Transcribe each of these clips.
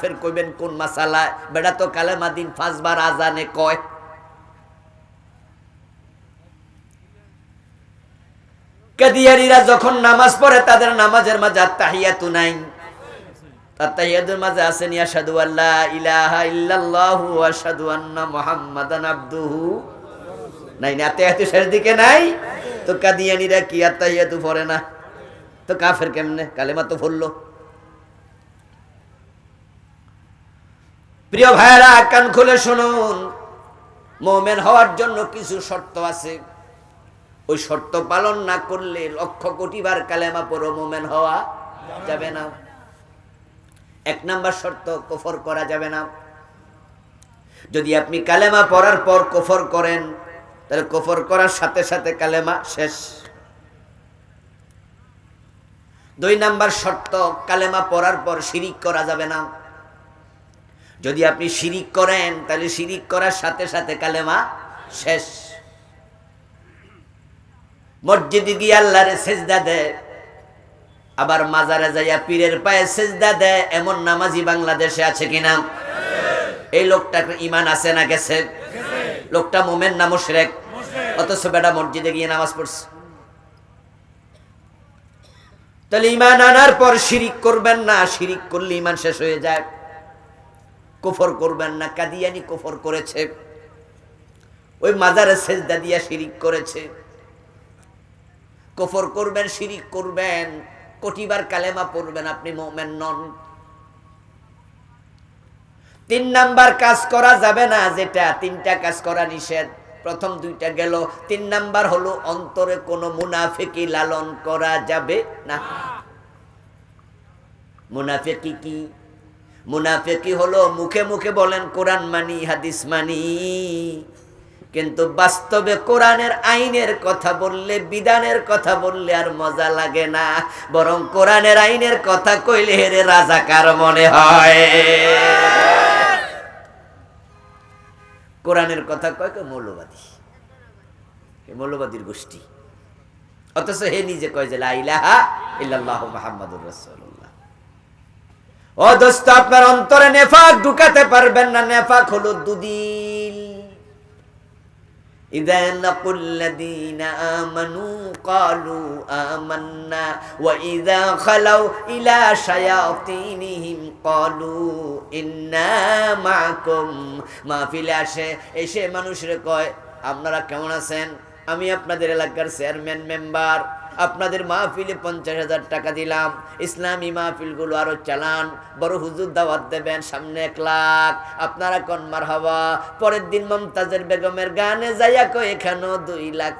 ফের কইবেন, কোন মাসালায়? বেটা তো কালেমা দিন পাঁচবার আজানে কয়। কাদিয়ারিরা যখন নামাজ পড়ে, তাদের নামাজের মাঝে আত্মাহিয়াতু নাই। আত্মাহিয়াতুর মাঝে আছেন আশহাদু আল্লা ইলাহা ইল্লাল্লাহু আন্না মুহাম্মাদান আবদুহু। নাই না আত্মাহিয়াতু শেষ দিকে নাই। তো কাদিয়ানিরা কি আত্মাহিয়াতু পড়ে না? তো কাফের কেমনে? কালেমা তো পড়ল। প্রিয় ভাইরা কান খুলে শুনুন। মোমেন হওয়ার জন্য কিছু শর্ত আছে। ওই শর্ত পালন না করলে লক্ষ কোটি বার কালেমা পড়ো মোমেন হওয়া যাবে না। এক নাম্বার শর্ত, কফর করা যাবে না। যদি আপনি কালেমা পড়ার পর কফর করেন, তাহলে কফর করার সাথে সাথে কালেমা শেষ। দুই নাম্বার শর্ত, কালেমা পড়ার পর শিরিক করা যাবে না। যদি আপনি শিরিক করেন, তাহলে শিরিক করার সাথে সাথে কালেমা শেষ। মসজিদে গিয়ে আল্লাহরে সেজদা দেয়, আবার মাজারে যাইয়া পীরের পায়ে সেজদা দেয়, এমন নামাজি বাংলাদেশে আছে কিনা? এই লোকটা ইমান আছে না গেছে? লোকটা মোমেন না মুশরেক? অথচ বেটা মসজিদে গিয়ে নামাজ পড়ছে। তাহলে ইমান আনার পর শিরিক করবেন না, শিরিক করলে ইমান শেষ হয়ে যায়। কুফর করবেন না, কাদিয়ানি কুফর করেছে। ওই মাজারে সেজদা দিয়া শিরিক করেছে। কুফর করবেন, শিরিক করবেন, কোটিবার কালেমা পড়বেন, আপনি মোমেন নন। তিন নাম্বার কাজ করা যাবে না যেটা, তিনটা কাজ করা নিষেধ। প্রথম দুইটা গেল, তিন নাম্বার হলো, অন্তরে কোনো মুনাফিকি লালন করা যাবে না। মুনাফিকি কি? মুনাফিকি হলো মুখে মুখে বলেন, কোরআন মানি, হাদিস মানি। কিন্তু বাস্তবে কোরআনের আইনের কথা বললে, বিধানের কথা বললে আর মজা লাগে না। বরং কোরআনের আইনের কথা কইলে হেরে রাজাকার মনে হয়। কোরআনের কথা কয় কে মৌলবাদী? মৌলবাদীর গোষ্ঠী। অথচ হে নিজে কয় যে, লা ইলাহা ইল্লাল্লাহু মুহাম্মাদুর রাসূলুল্লাহ। ও দোস্ত আপনার অন্তরে নেফাক ঢুকাতে পারবেন না নেফাক হলো দুদিল إذا لقوا الذين آمنوا قالوا آمنا وإذا خلوا إلى شياطينهم قالوا إنا معكم ما في আসে এসে মানুষরে কয় আপনারা কেমন আছেন আমি আপনাদের এলাকার চেয়ারম্যান মেম্বার আপনাদের মাহফিলে পঞ্চাশ হাজার টাকা দিলাম। ইসলামী মাহফিলগুলো আরও চালান। বড় হুজুর দাওয়াত দেবেন সামনে এক লাখ। আপনারা কন মার হওয়া পরের দিন মমতাজের বেগমের গানে যাইয়া কো এখানেও দুই লাখ।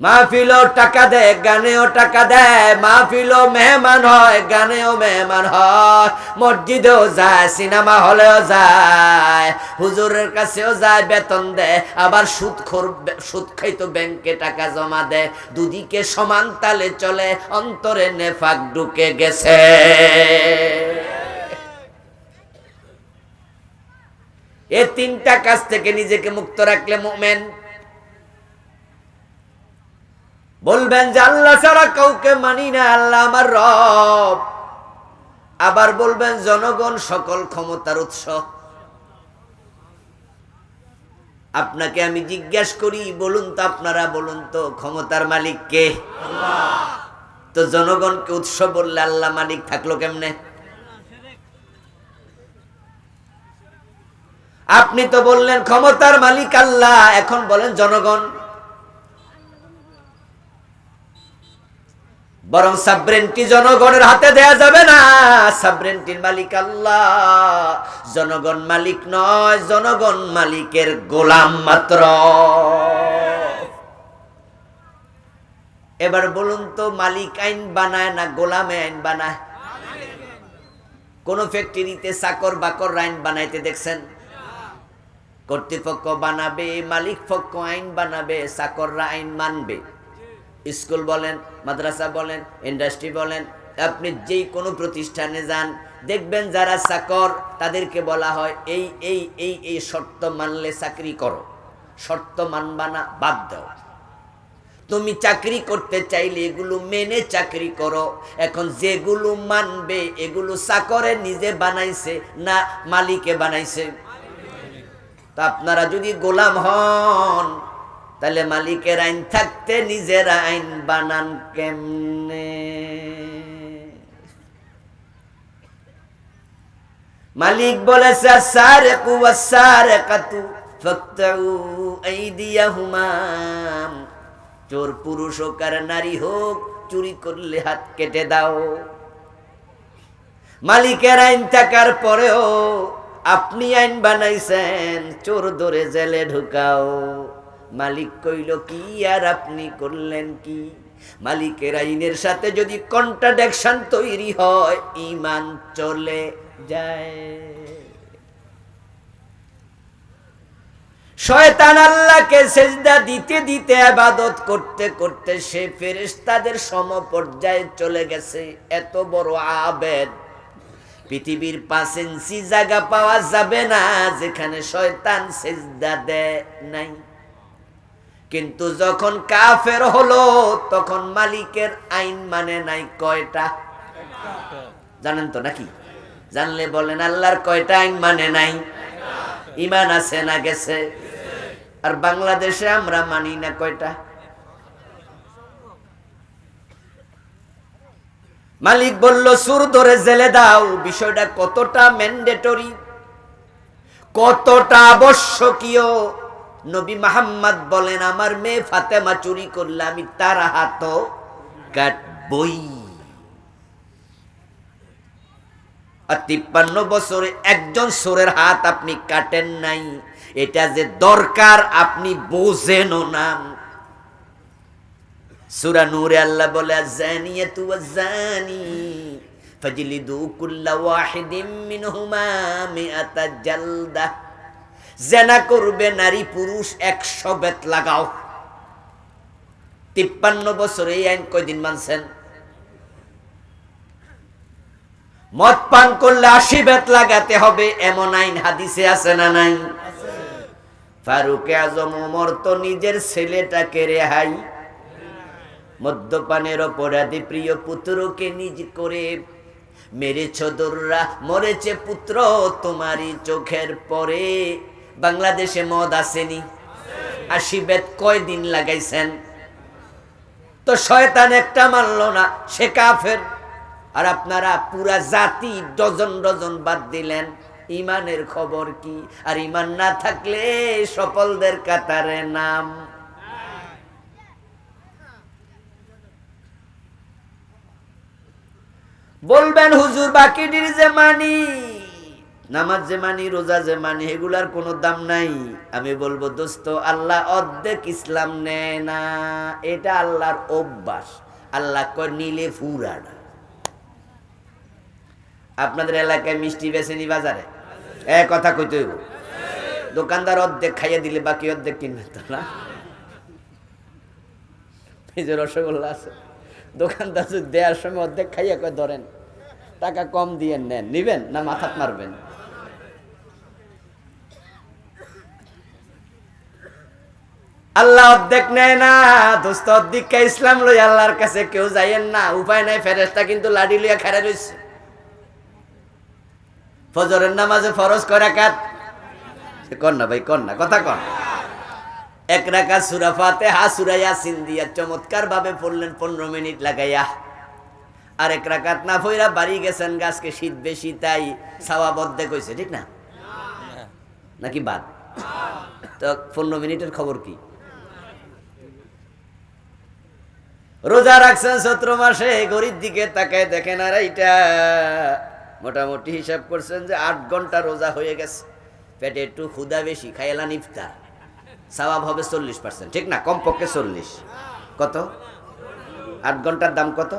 মাহফিলও টাকা দেয় গানেও টাকা দেয় মাহফিলও মেহমান হয়, গানেও মেহমান হয়। মসজিদেও যায়, সিনেমা হলেও যায়, হুজুরের কাছেও যায় বেতন দেয় আবার সুদ খোর সুদ খাইতো ব্যাংকে টাকা জমা দেয় দুদিকে সমান তালে চলে, অন্তরে নেফাক ঢুকে গেছে। এ তিনটা কাজ থেকে নিজেকে মুক্ত রাখলে মোমেন বলবেন যে আল্লাহ ছাড়া কাউকে মানি না, আল্লাহ আমার রব। আবার বলবেন, জনগণ সকল ক্ষমতার উৎস। আপনাকে আমি জিজ্ঞাসা করি, বলুন তো আপনারা, বলুন তো ক্ষমতার মালিক কে? তো জনগণকে উৎস বললে আল্লাহ মালিক থাকল কেমনে? আপনি তো বললেন, ক্ষমতার মালিক আল্লাহ, এখন বলেন জনগণ। বরং সাবরেনটি জনগণের হাতে দেয়া যাবে না। সাবরেনটির মালিক আল্লাহ। জনগণ মালিক নয়, জনগণ মালিকের গোলাম মাত্র। এবার বলুন তো, মালিক আইন বানায় না গোলামে আইন বানায়? কোন ফ্যাক্টরিতে চাকর বাকর আইন বানাইতে দেখছেন? কর্তৃপক্ষ বানাবে, মালিক পক্ষ আইন বানাবে, চাকররা আইন মানবে। স্কুল বলেন, মাদ্রাসা বলেন, ইন্ডাস্ট্রি বলেন, আপনি যেই কোনো প্রতিষ্ঠানে যান, দেখবেন যারা চাকর, তাদেরকে বলা হয়, এই এই এই এই শর্ত মানলে চাকরি করো, শর্ত মানবা না, বাদ দাও। তুমি চাকরি করতে চাইলে এগুলো মেনে চাকরি করো। এখন যেগুলো মানবে, এগুলো চাকরে নিজে বানাইছে না মালিকে বানাইছে? তা আপনারা যদি গোলাম হন তাহলে মালিকের আইন থাকতে নিজের আইন বানান কেমনে? মালিক বলেছে সারে কুয়াসারে কাতু ফক্তাউ আইদিয়াহুমা। চোর পুরুষ হোক আর নারী হোক, চুরি করলে হাত কেটে দাও। মালিকের আইন থাকার পরেও আপনি আইন বানাইছেন, চোর ধরে জেলে ঢুকাও। মালিক কইল, কি আর আপনি করলেন কি? মালিকের আইনের সাথে যদি কন্ট্রাডাকশন তৈরি হয় ইমান চলে যায়। শয়তান আল্লাহকে সেজদা দিতে দিতে আবাদত করতে করতে সে ফেরেশতাদের সমপর্যায়ে চলে গেছে। এত বড় আবেদ। পৃথিবীর পাঁচ জায়গা পাওয়া যাবে না, যেখানে শয়তান সেজদা দেয় নাই। কিন্তু যখন কাফের হলো, তখন মালিকের আইন মানে নাই কয়টা? জানেন তো নাকি? জানলে বলেন, আল্লাহর কয়টা আইন মানে নাই? ইমান আছে না গেছে? আর বাংলাদেশে আমরা মানি না কয়টা? মালিক বলল, সুর ধরে জেলে দাও, বিষয়টা কতটা ম্যান্ডেটরি কতটা আবশ্যকীয় নবী মাহাম্মদ বলেন, আমার মেয়ে ফাতেমা চুরি করলে আমি তার হাত কাটবই। আর তিপ্পান্ন বছরে একজন সোরের হাত আপনি কাটেন নাই, এটা যে দরকার আপনি বোঝেনও না। সুরা নূরে আল্লাহ বলে জানিয়াতু জানি ফাজলিদু কুল্লা ওয়াহিদিম মিনহুমা মিআতা জালদা। জেনা করবে নারী পুরুষ একশো বেত লাগাও। তিপ্পান্ন বছর এই আইন কয়দিন মানছেন? মদ পান করলে আশি বেত লাগাতে হবে, এমন আইন হাদিসে আছে না নাই? ফারুক আজম ওমর তো নিজের ছেলেটাকে রেহাই। মদ্যপানের অপরাধী প্রিয় পুত্রকে নিজ করে মেরেছ দোররা, মরেছে পুত্র তোমারই চোখের পরে। বাংলাদেশে মদ আসেনি। আশি বেত কয়দিন লাগাইছেন? তো শয়তান একটা মানল না, সে কাফের। আর আপনারা পুরা জাতি ডজন ডজন বাদ দিলেন। ইমানের খবর কি? আর ইমান না থাকলে সফলদের কাতারে নাম। বলবেন হুজুর বাকিটির যে মানি। নামাজ যে মানি রোজা যে মানি এগুলার কোনো দাম নাই। আমি বলব, দোস্ত, আল্লাহ অর্ধেক ইসলাম নেয় না। এটা আল্লাহর অভ্যাস। আল্লাহ কয়, নিলে ফুরানা আপনাদের এলাকায় মিষ্টি বেছেনি বাজারে? এ কথা কইতে হইব। দোকানদার অর্ধেক খাইয়ে দিলে বাকি অর্ধেক কিনবে তো না? এই যে রসগোল্লা আছে। দোকানদার দেওয়ার সময় অর্ধেক খাইয়ে কয়, ধরেন, টাকা কম দিয়ে নেন, নিবেন না মাথাত মারবেন? আল্লাহ অর্ধেক নেয় না, দোস্ত অর্ধেককে ইসলাম লই আল্লাহর কাছে কেউ যাইয়েন না, উপায় নাই ফেরেস্তা কিন্তু লাডি লইয়া খেরা রয়েছে ফজরের নামাজে ফরজ করে কাত কর না ভাই, কর না, কথা কর। এক রাখা সুরাফাতে হা সুরাইয়া সিন্দিয়া চমৎকার ভাবে পড়লেন, পনেরো মিনিট লাগাইয়া। আর এক রাকাত না ফইরা বাড়ি গেছেন, গাছকে শীত বেশি, তাই ছাওয়া বদ্ধে কইছে ঠিক না? নাকি বাদ? তো পনেরো মিনিটের খবর কি? রোজা রাখছেন সতেরো মাসে, গরিব দিকে তাকায় দেখেন আর এইটা। মোটামুটি হিসাব করছেন যে আট ঘণ্টা রোজা হয়ে গেছে। পেটে একটু ক্ষুদা বেশি খাইলান ইফতার সওয়াব হবে চল্লিশ পার্সেন্ট ঠিক না? কমপক্ষে চল্লিশ। কত? আট ঘণ্টার দাম কত?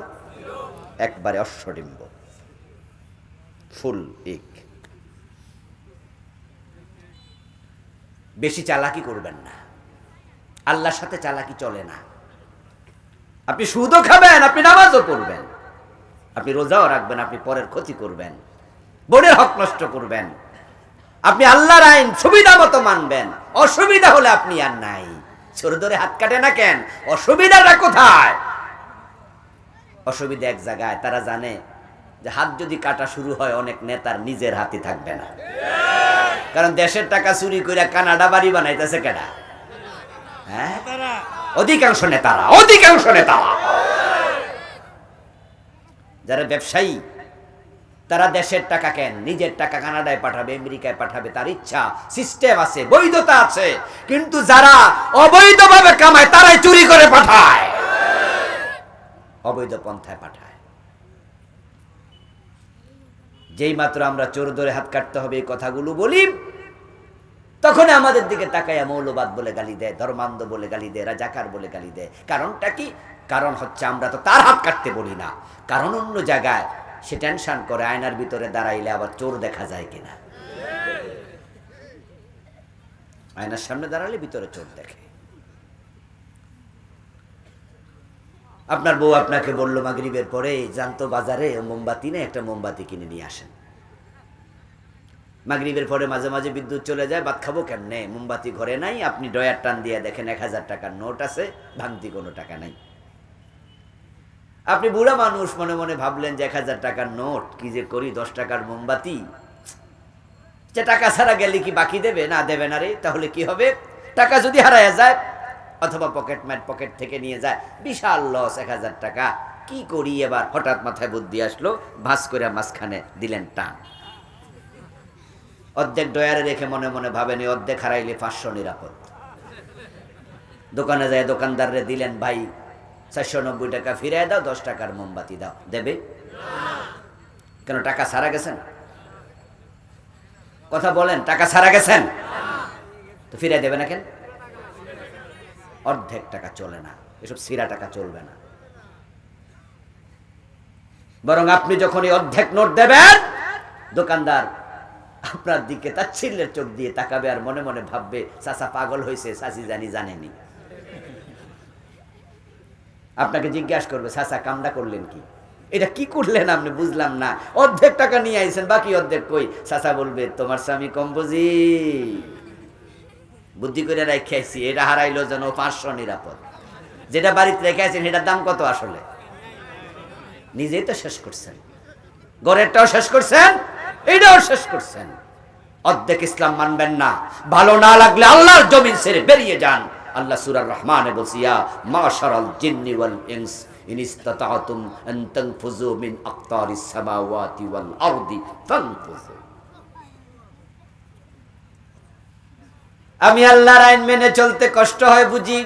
একবারে অশ্বডিম্ব ফুল এক। বেশি চালাকি করবেন না। আল্লাহর সাথে চালাকি চলে না। আপনি সুদও খাবেন, আপনি নামাজও পড়বেন। আপনি রোজাও রাখবেন, আপনি পরের ক্ষতি করবেন। বোনের হক নষ্ট করবেন। আপনি আল্লাহর আইন সুবিধা মতো মানবেন। অসুবিধা হলে আপনি আর নাই। চোর ধরে হাত কাটে না কেন? অসুবিধাটা কোথায়? অসুবিধা এক জায়গায়, তারা জানে যে হাত যদি কাটা শুরু হয়, অনেক নেতার নিজের হাতে থাকবে না। কারণ দেশের টাকা চুরি করে কানাডা বাড়ি বানাইতেছে কেডা? হ্যাঁ? অধিকাংশ নেতারা অধিকাংশ নেতারা। যারা ব্যবসায়ী, তারা দেশের টাকা কেন নিজের টাকা কানাডায় পাঠাবে, আমেরিকায় পাঠাবে, তার ইচ্ছা সিস্টেম আছে, বৈধতা আছে। কিন্তু যারা অবৈধভাবে কামায়, তারাই চুরি করে পাঠায়। অবৈধ পন্থায় পাঠায়। যেই মাত্র আমরা চোর ধরে হাত কাটতে হবে এই কথাগুলো বলি তখন আমাদের দিকে তাকায় মৌলবাদ বলে গালি দেয়, ধর্মান্ধ বলে গালি দেয়, রাজাকার বলে গালি দেয়। কারণটা কি? কারণ হচ্ছে আমরা তো তার হাত কাটতে বলি না। কারণ অন্য জায়গায় সে টেনশন করে, আয়নার ভিতরে দাঁড়াইলে আবার চোর দেখা যায় কিনা। আয়নার সামনে দাঁড়ালে ভিতরে চোর দেখে। আপনার বউ আপনাকে বলল মাগরিবের পরে, জানতো বাজারে মোমবাতি নেই, একটা মোমবাতি কিনে নিয়ে আসেন। মাগরিবের পরে মাঝে মাঝে বিদ্যুৎ চলে যায়, ভাত খাব কেমনে? মোমবাতি ঘরে নাই, আপনি ডয়ার টান দিয়ে দেখেন এক হাজার টাকার নোট আছে, ভাঙতি কোনো টাকা নাই। আপনি বুড়া মানুষ মনে মনে ভাবলেন যে এক হাজার টাকার নোট, কি যে করি, দশ টাকার মোমবাতি? যে টাকা ছাড়া গেলে কি বাকি দেবে? না দেবে না রে, তাহলে কি হবে? টাকা যদি হারায় যায়, অথবা পকেট ম্যাট পকেট থেকে নিয়ে যায়, বিশাল লস এক হাজার টাকা। কি করি এবার? হঠাৎ মাথায় বুদ্ধি আসলো, ভাস করে মাঝখানে দিলেন টান। অর্ধেক ডয়ারে রেখে মনে মনে ভাবেন, অর্ধেক হারাইলে পাঁচশো নিরাপদ। দোকানে যায় দোকানদাররে দিলেন, ভাই, চারশো নব্বই টাকা ফিরে দাও, দশ টাকার মোমবাতি দাও। দেবে? কেন, টাকা সারা গেছেন কথা বলেন, টাকা সারা গেছেন তো ফিরে দেবে না কেন? অর্ধেক টাকা চলে না, এসব সিরা টাকা চলবে না। বরং আপনি যখন এই অর্ধেক নোট দেবেন, দোকানদার আপনার দিকে তাচ্ছিল্যের চোখ দিয়ে তাকাবে আর মনে মনে ভাববে, চাচা পাগল হয়েছে চাচি জানি, জানেনি। আপনাকে জিজ্ঞাসা করবে, চাচা কামটা করলেন কি? এটা কি করলেন আপনি? বুঝলাম না। অর্ধেক টাকা নিয়ে আইছেন, বাকি অর্ধেক কই? চাচা বলবে, তোমার স্বামী কম বুঝি? বুদ্ধি করে রেখে আইছি, এটা হারাইলো যেন পাঁচশো নিরাপদ। যেটা বাড়িতে রেখে আছেন এটার দাম কত আসলে? নিজেই তো শেষ করছেন। গড়েরটাও শেষ করছেন? এইটাও শেষ করছেন। অর্ধেক ইসলাম মানবেন না। ভালো না লাগলে আল্লাহর জমিন ছেড়ে বেরিয়ে যান। আল্লাহ সুরার রহমানে বলছিয়া মাশারাল আমি আল্লাহর আইন মেনে চলতে কষ্ট হয় বুঝি।